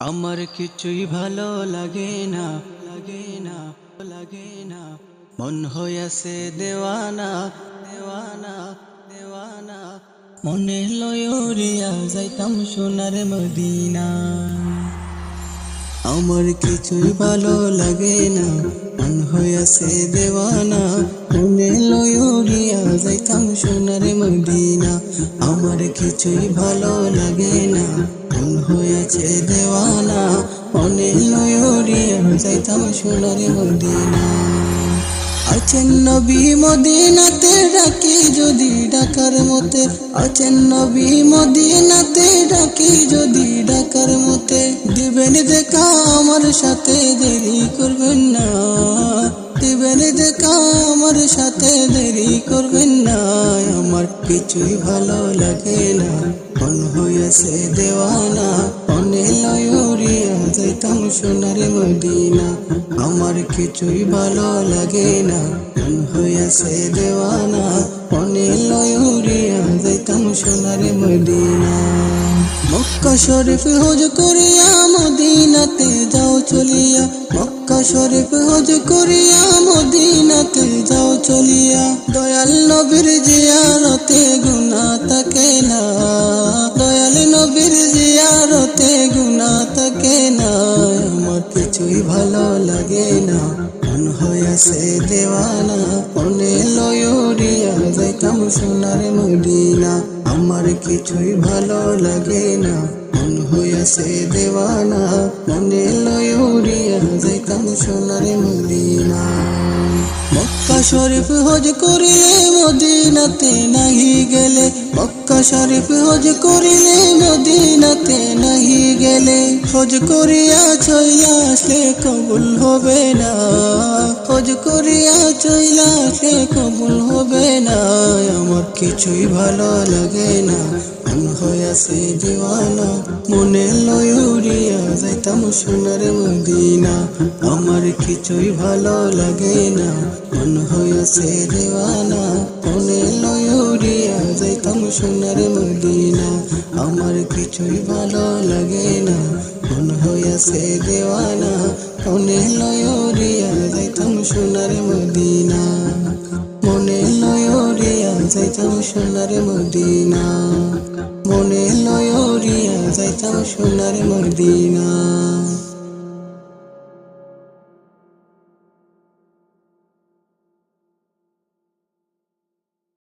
আমার কিছুই ভালো লাগে না লাগে না লাগে না। মন হইয়াছে দেওয়ানা দেওয়ানা দেওয়ানা। মনে লয়রিয়া, যাইতাম সোনার মদিনা। আমার কিছুই ভালো লাগে না, মন হইয়াছে দেওয়ানা। মনে লয়রিয়া, যাইতাম সোনার মদিনা। আমার কিছুই ভালো লাগে না। মন হয়েছে দেওয়ানা মনে লয়রিয়া যাইতাম সোনার মদিনা। আছেন নবী মদিনাতে ডাকি যদি ডাকার মতে। আছেন নবী মদিনাতে ডাকি যদি ডাকার মতে। দিবেন দেখা আমার সাথে দেরি করবেন না। দিবেন দেখা আমার সাথে দেরি করবেন না। আমার কিছুই ভালো লাগে না। মন হয়েছে দেওয়ানা মনে লয়রিয়া যাইতাম সোনার মদিনা। আমার কিছুই ভালো লাগে না মন হয়েছে দেওয়ানা মনে লয়রিয়া যাইতাম সোনার মদিনা। মক্কা শরীফ হজ করিয়া মদিনাতে যাও চলিয়া, মক্কা শরীফ হজ করিয়া মদিনাতে যাও চলিয়া। দয়াল নবীর জিয়ারতে গুনা থাকে ভালো লাগে না। মন হয়েছে দেওয়ানা মনে লয়রিয়া যাইতাম সোনার মদিনা। আমার কিছুই ভালো লাগে না। মন হয়েছে দেওয়ানা মনে লয়রিয়া যাইতাম সোনার মদিনা। মক্কা শরীফ হজ করিলে মদিনাতে নাহি গেলে। মক্কা শরীফ হজ করিলে মদিনাতে নাহি গেলে। হজ করিয়া চইলা আসলে কবুল হবে না। হজ করিয়া চইলা আসলে কবুল হবে না। আমার কিছুই ভালো লাগে না। মন হইয়াছে দিওয়ানা মনে লয়ুরিয়া যাইতাম সোনার মদিনা। আমার কিছুই ভালো লাগে না। মন হইয়াছে দেওয়ানা যাইতাম সোনার মদিনা আমার কিছুই ভালো লাগে না। মন হইয়াছে দেওয়ানা, মনে লয়ুরিয়া যাইতাম সোনার মদিনা। মনে লয়রিয়া যাইতাম সোনার মদিনা। মনে লয়রিয়া যাইতাম সোনার মদিনা।